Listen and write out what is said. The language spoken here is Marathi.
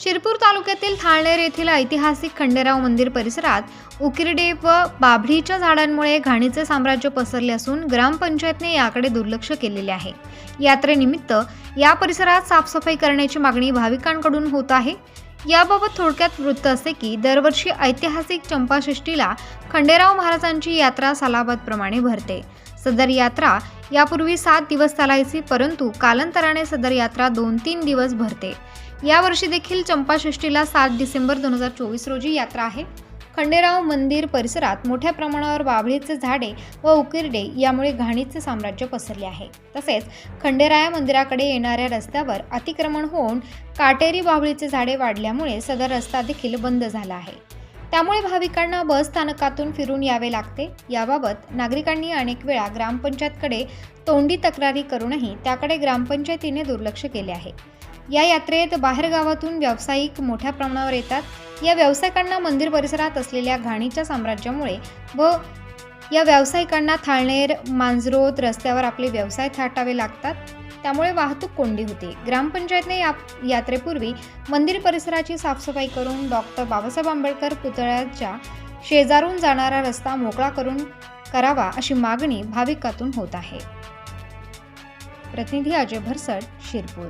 शिरपूर तालुक्यातील थाळनेर येथील ऐतिहासिक खंडेराव मंदिर परिसरात उकिरडे व बाभळीच्या झाडांमुळे घाणीचे साम्राज्य पसरले असून ग्रामपंचायतने याकडे दुर्लक्ष केलेले आहे. यात्रेनिमित्त या परिसरात साफसफाई करण्याची मागणी भाविकांकडून होत आहे. याबाबत थोडक्यात वृत्त असे की दरवर्षी ऐतिहासिक चंपाषष्ठीला खंडेराव महाराजांची यात्रा सालाबादप्रमाणे भरते. सदर यात्रा यापूर्वी सात दिवस चालायची परंतु कालांतराने सदर यात्रा दोन तीन दिवस भरते. यावर्षी देखील चंपाषष्ठीला सात डिसेंबर दोन हजार चोवीस रोजी यात्रा आहे. खंडेराव मंदिर परिसरात मोठ्या प्रमाणावर बाभळीचे झाडे व उकिरडे यामुळे घाणीचे साम्राज्य पसरले आहे. तसेच खंडेराया मंदिराकडे येणाऱ्या रस्त्यावर अतिक्रमण होऊन काटेरी बाभळीचे झाडे वाढल्यामुळे सदर रस्ता देखील बंद झाला आहे. त्यामुळे भाविकांना बस स्थानकातून फिरून यावे लागते. याबाबत नागरिकांनी अनेक वेळा ग्रामपंचायतकडे तोंडी तक्रारी करूनही त्याकडे ग्रामपंचायतीने दुर्लक्ष केले आहे. या यात्रेत बाहेरगावातून व्यावसायिक मोठ्या प्रमाणावर येतात. या व्यावसायिकांना मंदिर परिसरात असलेल्या घाणीच्या साम्राज्यामुळे व या व्यावसायिकांना थाळनेर मांजरोत रस्त्यावर आपले व्यवसाय थाटावे लागतात. त्यामुळे वाहतूक कोंडी होते. ग्रामपंचायतने या यात्रेपूर्वी मंदिर परिसराची साफसफाई करून डॉक्टर बाबासाहेब आंबेडकर पुतळ्याच्या शेजारून जाणारा रस्ता मोकळा करून करावा अशी मागणी भाविकातून होत आहे. प्रतिनिधी अजय भरसड शिरपूर.